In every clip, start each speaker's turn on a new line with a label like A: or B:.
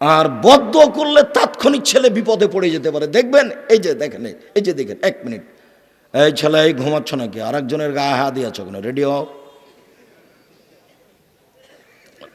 A: আর বদ্ধ করলে তাৎক্ষণিক ছেলে বিপদে পড়ে যেতে পারে। দেখবেন? এই যে দেখেন, এই- যে দেখেন, এক মিনিট। এই ছেলে, এই ঘুমাচ্ছ নাকি? আর একজনের গায়ে হাত দিয়েছ কেন? রেডি হও।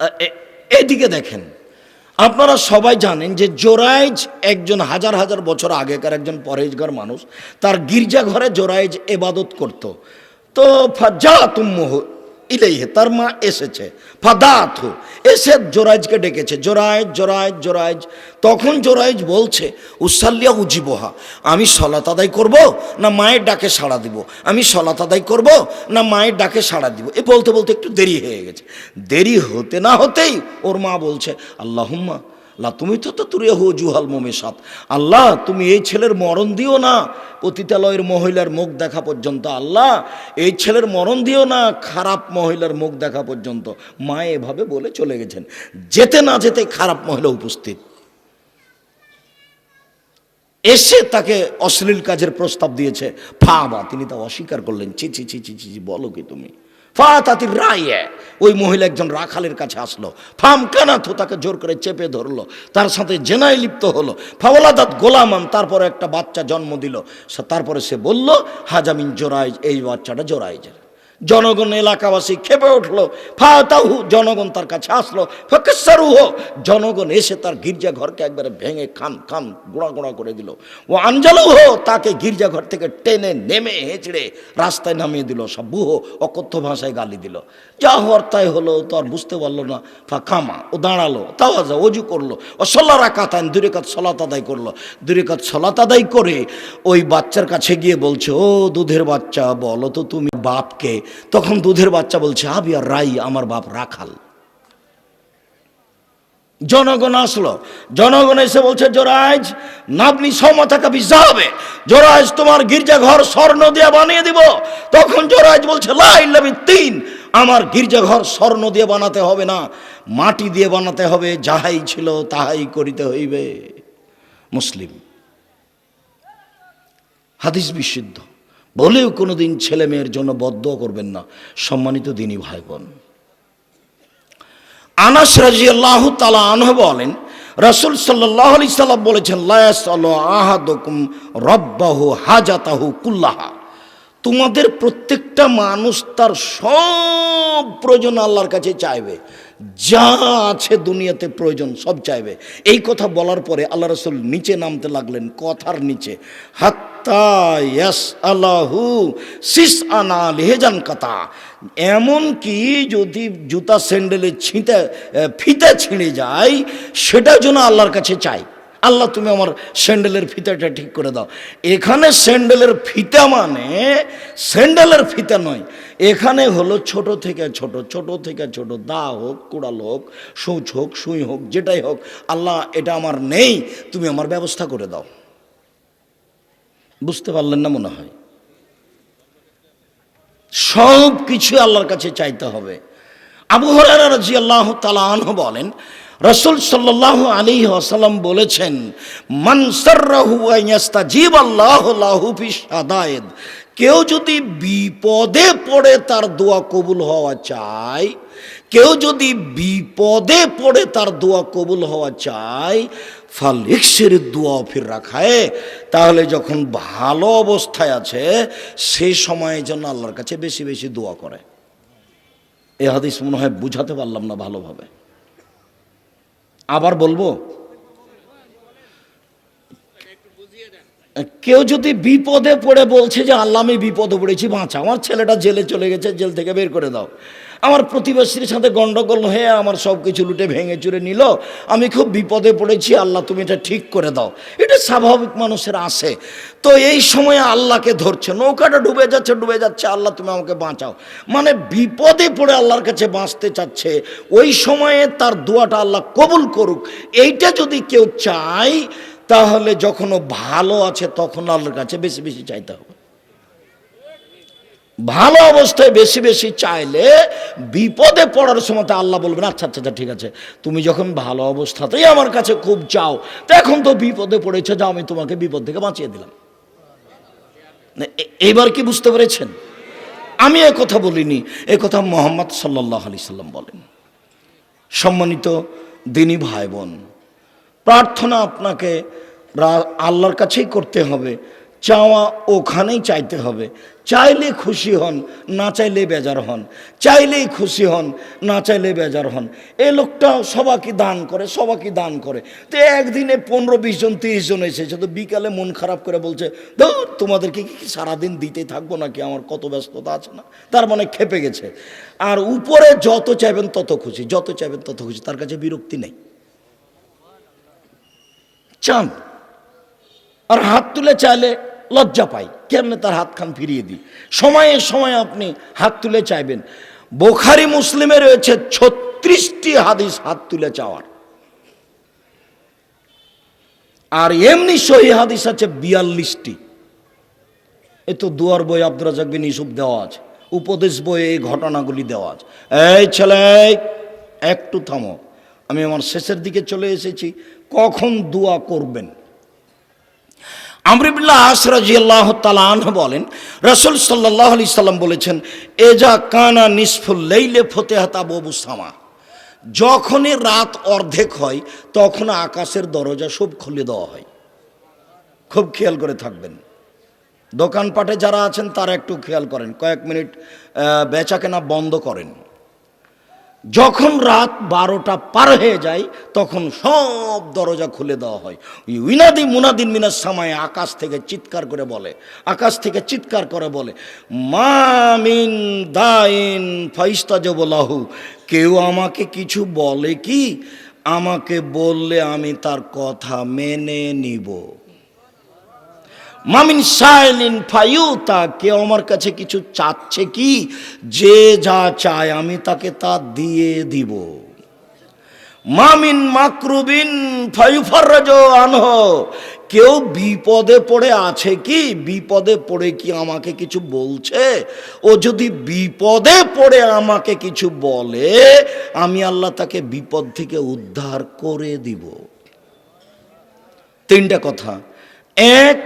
A: এ- এ- এদিকে দেখেন, আপনারা সবাই জানেন যে জোরাইজ একজন হাজার হাজার বছর আগেকার একজন পরেজগার মানুষ, তার গির্জাঘরে জোরাইজ এবাদত করত। তো যা তুম্মহ ইলেইহে তার মা এসেছে। ফাদাত এসে জোরাইজকে ডেকেছে। জোরাইজ জোরাইজ জোরাইজ। তখন জোরাইজ বলছে, উসাল্লিয়া উজিবহা, আমি সলাত আদায় করব না মায়ের ডাকে সাড়া দিব? আমি সলাত আদায় করব না মায়ের ডাকে সাড়া দিব? এ বলতে বলতে একটু দেরি হয়ে গেছে। দেরি হতে না হতেই ওর মা বলছে, আল্লাহুম্মা লা তুমি তো তো তুরে হো জুহাল মোমে সাত আল্লাহ তুমি এই ছেলের মরণ দিও না পতিতালয়ের মহিলার মুখ দেখা পর্যন্ত। আল্লাহ এই ছেলের মরণ দিও না খারাপ মহিলার মুখ দেখা পর্যন্ত। মা এভাবে বলে চলে গেছেন। যেতে না যেতে খারাপ মহিলা উপস্থিত। এসে তাকে অশ্লীল কাজের প্রস্তাব দিয়েছে। ফা বা তিনি তা অস্বীকার করলেন। ছি ছি ছি ছি ছি, বলো কি তুমি? ফা রায়ে। ওই মহিলা একজন রাখালের কাছে আসলো। ফাম কানাথু তাকে জোর করে চেপে ধরলো। তার সাথে জেনায় লিপ্ত হলো। ফাওলাদাত গোলামান তারপরে একটা বাচ্চা জন্ম দিল। তারপরে সে বলল, হাজামিন জোরাইজ এই বাচ্চাটা জোরাইজের জনগণ এলাকাবাসী খেপে উঠল। ফাতাহু জনগণ তার কাছে আসলো। ফকেশ্বরুহ জনগণ এসে তার গির্জা ঘরকে একবারে ভেঙে খান খান গোড়া গোড়া করে দিল। ও আঞ্জালুহ তাকে গির্জা ঘর থেকে টেনে নেমে হেঁচড়ে রাস্তায় নামিয়ে দিল। সব বুহ অকথ্য ভাষায় গালি দিল। যা হওয়ার তাই হলো, তো আর বুঝতে পারল না। ফা খামা ও দাঁড়াল তাও যা অজু করল, ও সল্লা রাকাতান দুরে কাত সলাত আদায় করল। দুরে কাত সলাত আদায় করে ওই বাচ্চার কাছে গিয়ে বলছে, ও দুধের বাচ্চা, বলো তো তুমি বাপকে তখন দুধের বাচ্চা বলছে, আবি আর রাই, আমার বাপ রাখাল। জনগণ আসলো। জনগণ এসে বলছে জোরাইজ নাবনি সমতাকা বিজা হবে। জোরাইজ তোমার গির্জাঘর স্বর্ণ দিয়ে বানিয়ে দিব। তখন জোরাইজ বলছে লাইল্লামি তিন আমার গির্জাঘর স্বর্ণ দিয়ে বানাতে হবে না, মাটি দিয়ে বানাতে হবে, যাহাই ছিল তাহাই করিতে হইবে। মুসলিম। হাদিস বিশুদ্ধ। বলেও কোনোদিন ছেলে মেয়ের জন্য বদ্ধ করবেন না। সম্মানিত দিনী ভাই বোন আনাস রাজি আল্লাহ তালা আনহ বলেন, রসুল সাল্লাহ আলি সাল্লাম বলেছেন আহাদকুম রব্বাহু হাজাতাহু কুল্লাহা। তোমাদের প্রত্যেকটা মানুষ তার সব প্রয়োজন আল্লাহর কাছে চাইবে। যা আছে দুনিয়াতে প্রয়োজন, সব চাইবে। এই কথা বলার পরে আল্লাহ রসুল নিচে নামতে লাগলেন, কথার নিচে। হাত্তা ইয়াস আল্লাহু আনা লেহেজান কথা এমন কি যদি জুতা স্যান্ডেলে ছিঁতে, ফিতে ছিঁড়ে যায় সেটা যেন আল্লাহর কাছে চাই। আল্লাহ, তুমি আমার স্যান্ডেলের ফিতাটা ঠিক করে দাও। এখানে স্যান্ডেলের ফিতা মানে স্যান্ডেলের ফিতা নয়। এখানে হলো ছোট থেকে ছোট ছোট থেকে ছোট, দা হোক, কুড়াল হোক, সূচ হোক, সুই হোক, যেটাই হোক, আল্লাহ, এটা আমার নেই, তুমি আমার ব্যবস্থা করে দাও। বুঝতে পারলেন না মনে হয়? সব কিছু আল্লাহর কাছে চাইতে হবে। আবু হরারা রাজি আল্লাহ তালাহ বলেন রসুল সাল্লাহ আলী আসাল্লাম বলেছেন মানসাররাহু জীব কেউ যদি বিপদে পড়ে তার দোয়া কবুল হওয়া চায় কেউ যদি বিপদে পড়ে তার দোয়া কবুল হওয়া চায় ফাল ইকসের দোয়া ফির রাখায়, তাহলে যখন ভালো অবস্থায় আছে, সে সময়ের জন্য আল্লাহর কাছে বেশি বেশি দোয়া করে। এ হাদিস মনে হয় বুঝাতে পারলাম না ভালোভাবে। আবার বলব, কেউ যদি বিপদে পড়ে বলছে যে, আল্লাহ আমি বিপদে পড়েছি বাঁচা আমার ছেলেটা জেলে চলে গেছে, জেল থেকে বের করে দাও। আমার প্রতিবেশীর সাথে গণ্ডগোল হয়ে আমার সব কিছু লুটে ভেঙে চুরে নিল। আমি খুব বিপদে পড়েছি, আল্লাহ তুমি এটা ঠিক করে দাও। এটা স্বাভাবিক মানুষের আসে। তো এই সময়ে আল্লাহকে ধরছে, নৌকাটা ডুবে যাচ্ছে ডুবে যাচ্ছে, আল্লাহ তুমি আমাকে বাঁচাও। মানে বিপদে পড়ে আল্লাহর কাছে বাঁচতে চাচ্ছে, ওই সময়ে তার দোয়াটা আল্লাহ কবুল করুক। এইটা যদি কেউ চায়, তাহলে যখন ভালো আছে, তখন আল্লাহর কাছে বেশি বেশি চাইতে হবে। ভালো অবস্থায় বেশি বেশি চাইলে বিপদে পড়ার সময় আল্লাহ বলবেন আচ্ছা আচ্ছা আচ্ছা ঠিক আছে। তুমি যখন ভালো অবস্থাতেই আমার কাছে খুব চাও, তো এখন তো বিপদে পড়েছে, যাও, আমি তোমাকে বিপদ থেকে বাঁচিয়ে দিলাম। এইবার কি বুঝতে পেরেছেন? আমি এ কথা বলিনি, এ কথা মোহাম্মদ সাল্লাহ আলি সাল্লাম বলেন। সম্মানিত দিনী ভাই বোন, প্রার্থনা আপনাকে আল্লাহর কাছেই করতে হবে। চাওয়া ওখানেই চাইতে হবে। চাইলে খুশি হন, না চাইলে বেজার হন। চাইলেই খুশি হন, না চাইলে বেজার হন। এই লোকটা সবাইকে দান করে সবাইকে দান করে। তো একদিনে পনেরো, বিশ জন, তিরিশ জন এসেছে, তো বিকালে মন খারাপ করে বলছে, ধর, তোমাদেরকে কি সারাদিন দিতে থাকব নাকি? আমার কত ব্যস্ততা আছে না? তার মানে খেপে গেছে। আর উপরে যত চাইবেন তত খুশি, যত চাইবেন তত খুশি। তার কাছে বিরক্তি নেই। চান। আর হাত তুলে চাইলে লজ্জা পাই। কেমনে তার হাত খান ফিরিয়ে দিই? সময়ে সময়ে আপনি হাত তুলে চাইবেন। বোখারি মুসলিমে রয়েছে ছত্রিশটি হাদিস হাত তুলে চাওয়ার। আর এমনি সহি হাদিস আছে বিয়াল্লিশটি। এ তো দুয়ার বই রাজাক বিন ইসুফ দেওয়া আছে। উপদেশ বইয়ে এই ঘটনাগুলি দেওয়া আছে। এই ছেলে, একটু থামো। আমি আমার শেষের দিকে চলে এসেছি। কখন দোয়া করবেন? আমরিবুল্লাহ আসরাজি আল্লাহ তালান বলেন, রসুল সাল্লাহ আলি সাল্লাম বলেছেন, এজা কানা নিসফুল লেইলে ফতেহাতা ববু যখনই রাত অর্ধেক হয়, তখন আকাশের দরজা সব খুলে দেওয়া হয়। খুব খেয়াল করে থাকবেন। দোকানপাটে যারা আছেন, তারা একটু খেয়াল করেন। কয়েক মিনিট বেচা কেনা বন্ধ করেন। যখন রাত বারোটা পার হয়ে যায়, তখন সব দরজা খুলে দেওয়া হয়। উইনাদি মুনাদিন মিনার সময় আকাশ থেকে চিৎকার করে বলে, আকাশ থেকে চিৎকার করে বলে মামিন দাইন ফাইস্তাজবলাহু কেউ আমাকে কিছু বলে কি? আমাকে বললে আমি তার কথা মেনে নিব। মামিন সাইলিন ফায়ুতা, কেউ আমার কাছে কিছু চাচ্ছে কি? যে যা চায় আমি তাকে তা দিয়ে দিব। মামিন মাকরুবিন ফায়ুফারজ আনহ, কেউ বিপদে পড়ে আছে কি? বিপদে পড়ে কি আমাকে কিছু বলছে? ও যদি বিপদে পড়ে আমাকে কিছু বলে, আমি আল্লাহ তাকে বিপদ থেকে উদ্ধার করে দিব। তিনটা কথা। এক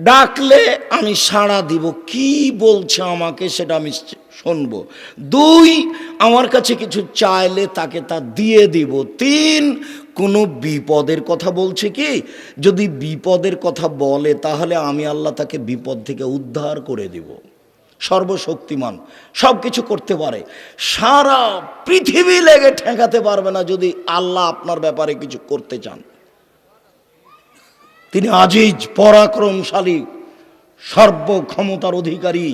A: ডাকলে আমি সাড়া দিব। কি বলছে আমাকে সেটা আমি শুনব। দুই, আমার কাছে কিছু চাইলে তাকে তা দিয়ে দিব। তিন, কোনো বিপদের কথা বলছে কি? যদি বিপদের কথা বলে, তাহলে আমি আল্লাহ তাকে বিপদ থেকে উদ্ধার করে দিব। সর্বশক্তিমান সব কিছু করতে পারে। সারা পৃথিবী লেগে ঠেকাতে পারবে না যদি আল্লাহ আপনার ব্যাপারে কিছু করতে চান। তিনি আজিজ, পরাক্রমশালী, সর্বক্ষমতার অধিকারী।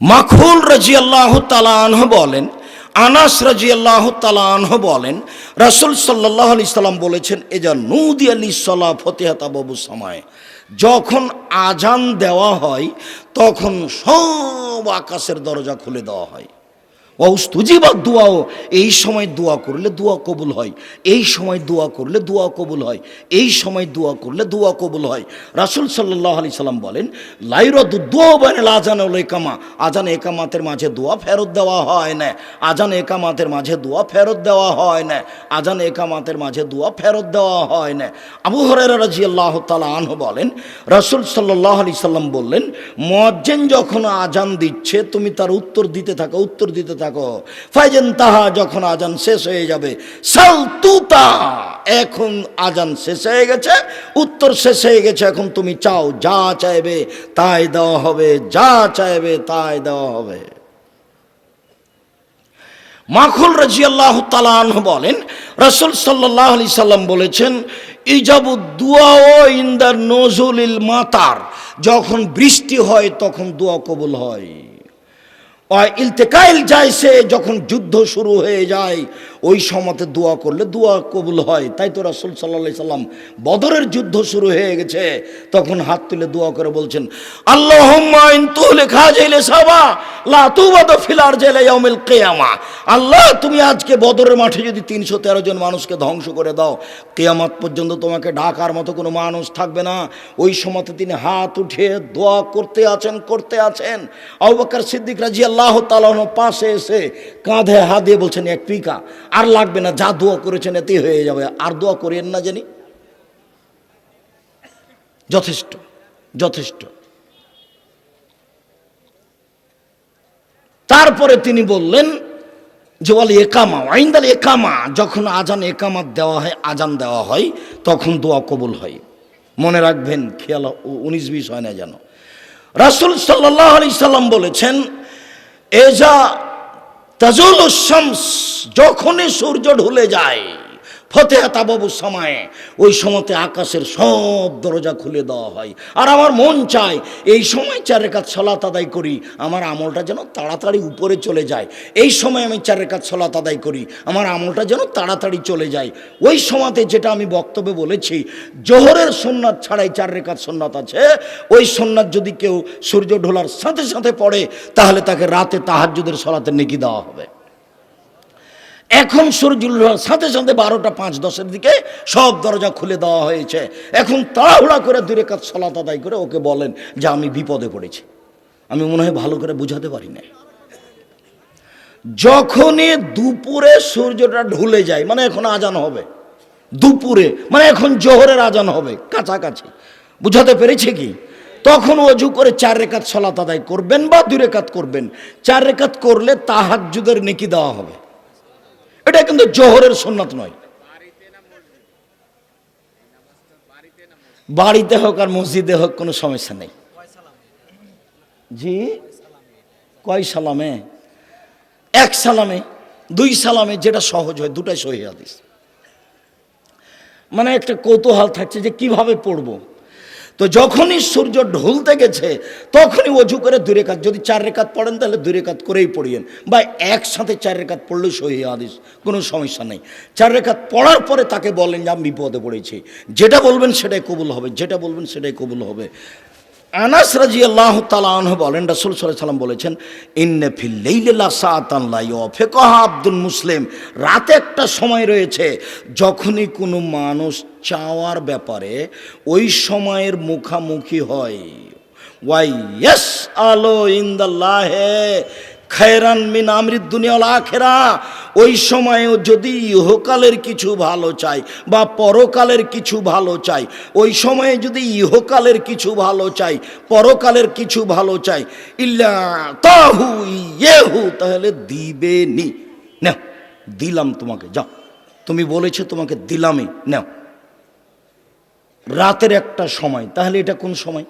A: মাখুল রাজি আল্লাহ তালাহ বলেন, আনাস রাজি আল্লাহ তালাহ বলেন, রাসুল সাল্লাহ আলি সাল্লাম বলেছেন এ যা নৌদি আলী সাল্লাহ ফতেহাতা বাবু সময়। যখন আজান দেওয়া হয়, তখন সব আকাশের দরজা খুলে দেওয়া হয়। অস্তুজিবা দোয়াও, এই সময় দোয়া করলে দোয়া কবুল হয়, এই সময় দোয়া করলে দোয়া কবুল হয়, এই সময় দোয়া করলে দোয়া কবুল হয়। রাসুল সাল্লাহ আলি সাল্লাম বলেন, লাইরদ দোয়া বানেল আজান একামা আজান একামাতের মাঝে দোয়া ফেরত দেওয়া হয় না আজান একামাতের মাঝে দোয়া ফেরত দেওয়া হয় না আজান একামাতের মাঝে দোয়া ফেরত দেওয়া হয় না। আবু হরেরা রাজি আল্লাহ তালা আনহু বলেন, রাসুল সাল্লাহ আলি সাল্লাম বললেন, মজ্জেন যখন আজান দিচ্ছে, তুমি তার উত্তর দিতে থাকো, উত্তর দিতে থাকো। ফাইজেন তাহা যখন আজান শেষ হয়ে যাবে, সাল তুতা, এখন আজান শেষ হয়ে গেছে, উত্তর শেষ হয়ে গেছে, এখন তুমি চাও, যা চাইবে তাই দেওয়া হবে, যা চাইবে তাই দেওয়া হবে। মাখুল রাজিয়াল্লাহ তালান বলেন, রসুল সাল্লাহ আলি সাল্লাম বলেছেন ইজাবু দুয়া ও ইন্দার মাতার, যখন বৃষ্টি হয় তখন দোয়া কবুল হয়। ইলতেকাইল যায় সে, যখন যুদ্ধ শুরু হয়ে যায়, ওই সময়তে দোয়া করলে দোয়া কবুল হয়। তাই তো রাসুল সাল্লা সাল্লাম বদরের যুদ্ধ শুরু হয়ে গেছে। তখন হাত তুলে দোয়া করে বলছেন আল্লাহ আল্লাহ, তুমি আজকে বদরের মাঠে যদি তিনশো তেরো জন মানুষকে ধ্বংস করে দাও, কেয়ামত পর্যন্ত তোমাকে ডাকার মতো কোনো মানুষ থাকবে না। ওই সময়তে তিনি হাত উঠে দোয়া করতে আছেন করতে আছেন। আবুবকর সিদ্দিক রাজি আল্লাহ তালাহ পাশে এসে কাঁধে হাত দিয়ে বলছেন, এক পিকা, আর লাগবে না, যা দোয়া করেছেন এতেই হয়ে যাবে, আর দোয়া করেন না জানি? যথেষ্ট যথেষ্ট। তারপরে তিনি বললেন যে বলে একামা ওয়াইন্দাল একামা যখন আজান একামাত দেওয়া হয়, আজান দেওয়া হয়, তখন দোয়া কবুল হয়। মনে রাখবেন, খেয়াল উনিশ বিশ হয় না যেন। রাসুল সাল্লাহ আলি সাল্লাম বলেছেন এজা তাজুল শামস যখনই সূর্য ঢুলে যায় ফতেহা তাবাবু সময়ে ওই সময়তে আকাশের সব দরজা খুলে দেওয়া হয়। আর আমার মন চায় এই সময় চার রেখাত সলাত আদায় করি, আমার আমলটা যেন তাড়াতাড়ি উপরে চলে যায়। এই সময় আমি চার রেখাত সলাত আদায় করি, আমার আমলটা যেন তাড়াতাড়ি চলে যায়। ওই সময়তে যেটা আমি বক্তব্যে বলেছি, জোহরের সোননাথ ছাড়াই চার রেখাত সোননাথ আছে। ওই সোননাথ যদি কেউ সূর্য ঢোলার সাথে সাথে পড়ে, তাহলে তাকে রাতে তাহাজ্জুদের সলাতে নেকি দেওয়া হবে। এখন সূর্যুল সাথে সাথে বারোটা পাঁচ দশের দিকে সব দরজা খুলে দেওয়া হয়েছে। এখন তাড়াহুড়া করে দূরে কাজ সলাত আদায় করে ওকে বলেন যে আমি বিপদে পড়েছি। আমি মনে হয় ভালো করে বুঝাতে পারি না যখনই দুপুরে সূর্যটা ঢুলে যায় মানে এখন আজান হবে। দুপুরে মানে এখন জোহরের আজান হবে, কাছাকাছি। বুঝাতে পেরেছে কি? তখন অজু করে চার রেখাত সলাত আদায় করবেন বা দুই রেখাত করবেন। চার রেখাত করলে তাহাজ্জুদের নেকি দেওয়া হবে। এটা কিন্তু জোহরের সুন্নাত নয়। বাড়িতে হোক আর মসজিদে হোক কোনো সমস্যা নেই। জি? কয় সালামে? এক সালামে, দুই সালামে যেটা সহজ হয়, দুটাই সহি মানে একটা কৌতূহল থাকছে যে কীভাবে পড়ব? তো যখনই সূর্য ঢলতে গেছে, তখনই অজু করে দুই রেখাত যদি চার রেখাত পড়েন, তাহলে দুই রেখাত করেই পড়িয়েন। বা একসাথে চার রেখাত পড়লেও সহি আদেশ কোনো সমস্যা নেই। চার রেখাত পড়ার পরে তাকে বলেন যে, আমি বিপদে পড়েছি। যেটা বলবেন সেটাই কবুল হবে, যেটা বলবেন সেটাই কবুল হবে। আনাস রাজি আল্লাহ তালাহ বলেন, রাসুল সাল্লাম বলেছেন, ইন্নে সাতান ফেকহ আব্দুল মুসলিম। রাতে একটা সময় রয়েছে যখনই কোনো মানুষ চাওয়ার ব্যাপারে ওই সময়ের মুখামুখি হয়। ওয়াই ইয়েস আলো ইন্দাল্লাহে খায়রান মিন আমৃত দুনিয়াল আখেরা। ওই সময়েও যদি ইহকালের কিছু ভালো চাই বা পরকালের কিছু ভালো চাই, ওই সময়ে যদি ইহকালের কিছু ভালো চাই, পরকালের কিছু ভালো চাই, ইল্লা তাহু ইয়েহু, তাহলে দিবে নি। নাও, দিলাম তোমাকে, যাও। তুমি বলেছ তোমাকে দিলামই, নাও। রাতের একটা সময়, তাহলে এটা কোন সময়?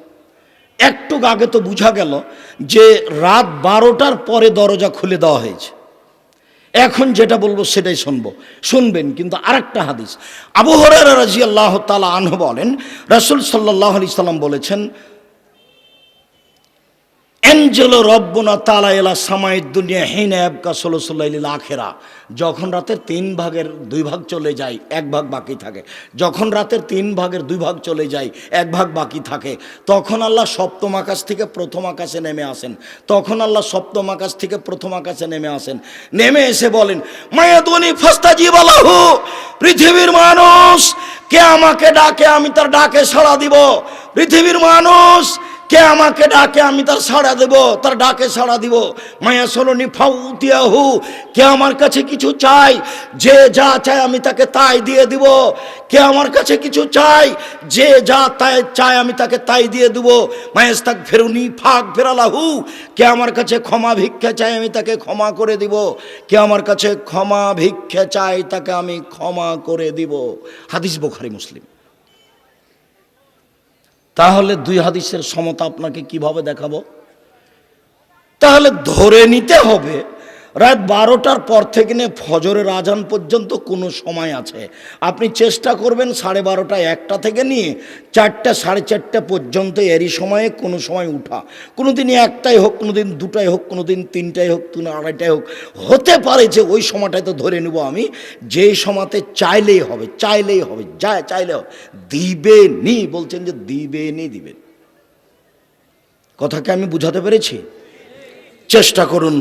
A: একটু আগে তো বোঝা গেল যে রাত বারোটার পরে দরজা খুলে দেওয়া হয়েছে। এখন যেটা বলব সেটাই শুনব। শুনবেন কিন্তু আরেকটা হাদিস। আবু রাজিয়াল্লাহ রাজি আল্লাহ তালা আনহ বলেন, রাসুল সাল্লাহ আলি সাল্লাম বলেছেন অ্যাঞ্জেলো রব্বনা তালা এলা সামায়ের দুনিয়া হেন অ্যাবকা ষোলো ষোল্লাইল আখেরা। যখন রাতের তিন ভাগের দুই ভাগ চলে যায়, এক ভাগ বাকি থাকে। যখন রাতের তিন ভাগের দুই ভাগ চলে যায়, এক ভাগ বাকি থাকে। তখন আল্লাহ সপ্তম আকাশ থেকে প্রথম আকাশে নেমে আসেন। তখন আল্লাহ সপ্তম আকাশ থেকে প্রথম আকাশে নেমে আসেন। নেমে এসে বলেন মায়াদনি ফাস্তা জীবালাহু পৃথিবীর মানুষ, কে আমাকে ডাকে আমি তার ডাকে সাড়া দিব। পৃথিবীর মানুষ কে আমাকে ডাকে, আমি তার সাড়া দেব, তার ডাকে সাড়া দিব। মায়া সলনি ফাউতিয়াহু, কে আমার কাছে কিছু চাই যে যা চায় আমি তাকে তাই দিয়ে দিব। কে আমার কাছে কিছু চাই যে যা তাই চায় আমি তাকে তাই দিয়ে দিব। মায়েস তাক ফেরুনি ফাঁক ফেরালাহু কে আমার কাছে ক্ষমা ভিক্ষা চাই আমি তাকে ক্ষমা করে দিব। কে আমার কাছে ক্ষমা ভিক্ষা চাই তাকে আমি ক্ষমা করে দিব। হাদিস বোখারি, মুসলিম। তাহলে দুই হাদিসের সমতা আপনাকে কীভাবে দেখাবো? তাহলে ধরে নিতে হবে রাত বারোটার পর থেকে নিয়ে ফজরের আজান পর্যন্ত কোনো সময় আছে। আপনি চেষ্টা করবেন সাড়ে বারোটা একটা থেকে নিয়ে চারটা, সাড়ে চারটা পর্যন্ত এরই সময়ে কোনো সময় উঠা। কোনো দিন একটাই হোক কোনো দিন দুটাই হোক কোনো দিন তিনটাই হোক কোনো আড়াইটাই হোক, হতে পারে যে ওই সময়টাই তো ধরে নেব আমি যেই সময়তে চাইলেই হবে চাইলেই হবে, যা চাইলে হবে। দিবে নি, বলছেন যে দিবে নি দিবেন কথাকে আমি বুঝাতে পেরেছি? চেষ্টা করুন,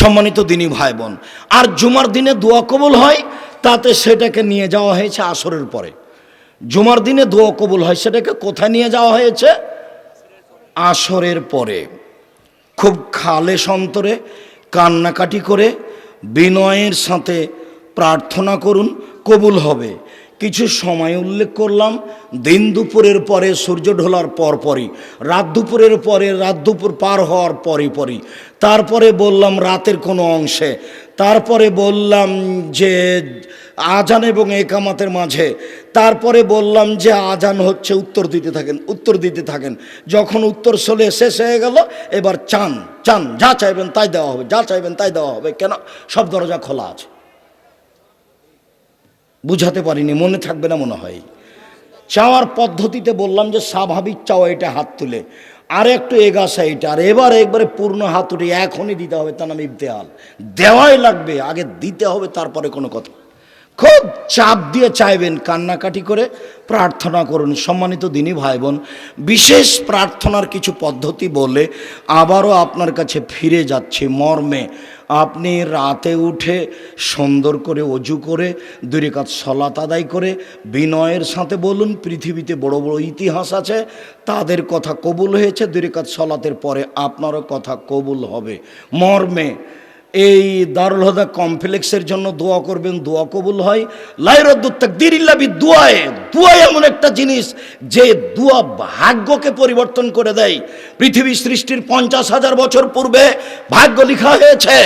A: সম্মানিত দিনী ভাই বোন আর জুমার দিনে দোয়া কবুল হয়, তাতে সেটাকে নিয়ে যাওয়া হয়েছে আসরের পরে। জুমার দিনে দোয়া কবুল হয়, সেটাকে কোথায় নিয়ে যাওয়া হয়েছে? আসরের পরে। খুব খালে সন্তরে কান্নাকাটি করে বিনয়ের সাথে প্রার্থনা করুন, কবুল হবে। কিছু সময় উল্লেখ করলাম, দিন দুপুরের পরে সূর্য ঢোলার পরপরই রাত দুপুরের পরে রাত দুপুর পার হওয়ার পরই পরই। তারপরে বললাম রাতের কোনো অংশে। তারপরে বললাম যে আজান এবং একামাতের মাঝে। তারপরে বললাম যে আজান হচ্ছে উত্তর দিতে থাকেন, উত্তর দিতে থাকেন। যখন উত্তর চলে শেষ হয়ে গেল, এবার চান চান, যা চাইবেন তাই দেওয়া হবে, যা চাইবেন তাই দেওয়া হবে। কেন? সব দরজা খোলা আছে। বুঝাতে পারিনি, মনে থাকবে না মনে হয়। চাওয়ার পদ্ধতিতে বললাম যে, স্বাভাবিক চাওয়া এটা হাত তুলে। আর একটু এগাছা এটা, আর এবার একবারে পূর্ণ হাত উঠে এখনই দিতে হবে তার নাম ইবতেহাল দেওয়াই লাগবে, আগে দিতে হবে, তারপরে কোনো কথা। খুব চাপ দিয়ে চাইবেন, কান্নাকাটি করে প্রার্থনা করুন, সম্মানিত দিনই ভাই বোন বিশেষ প্রার্থনার কিছু পদ্ধতি বলে আবারও আপনার কাছে ফিরে যাচ্ছে মর্মে। আপনি রাতে উঠে সুন্দর করে অজু করে, দুই কাজ সলাত আদায় করে, বিনয়ের সাথে বলুন, পৃথিবীতে বড় বড় ইতিহাস আছে, তাদের কথা কবুল হয়েছে, দুই কাজ সলাতের পরে আপনারও কথা কবুল হবে। মর্মে এই দারুল হদা কমপ্লেক্সের জন্য দোয়া করবেন, দোয়া কবুল হয়। লাইরদ্দুত্তাক দিরিল্লাবি দোয়ায়। দোয়া এমন একটা জিনিস যে দোয়া ভাগ্যকে পরিবর্তন করে দেয়। পৃথিবী সৃষ্টির পঞ্চাশ হাজার বছর পূর্বে ভাগ্য লিখা হয়েছে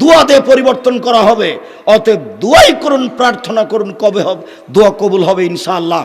A: দোয়া দিয়ে পরিবর্তন করা হবে। অতএব দোয়াই করুন, প্রার্থনা করুন, কবে হবে? দোয়া কবুল হবে ইনশাআল্লাহ।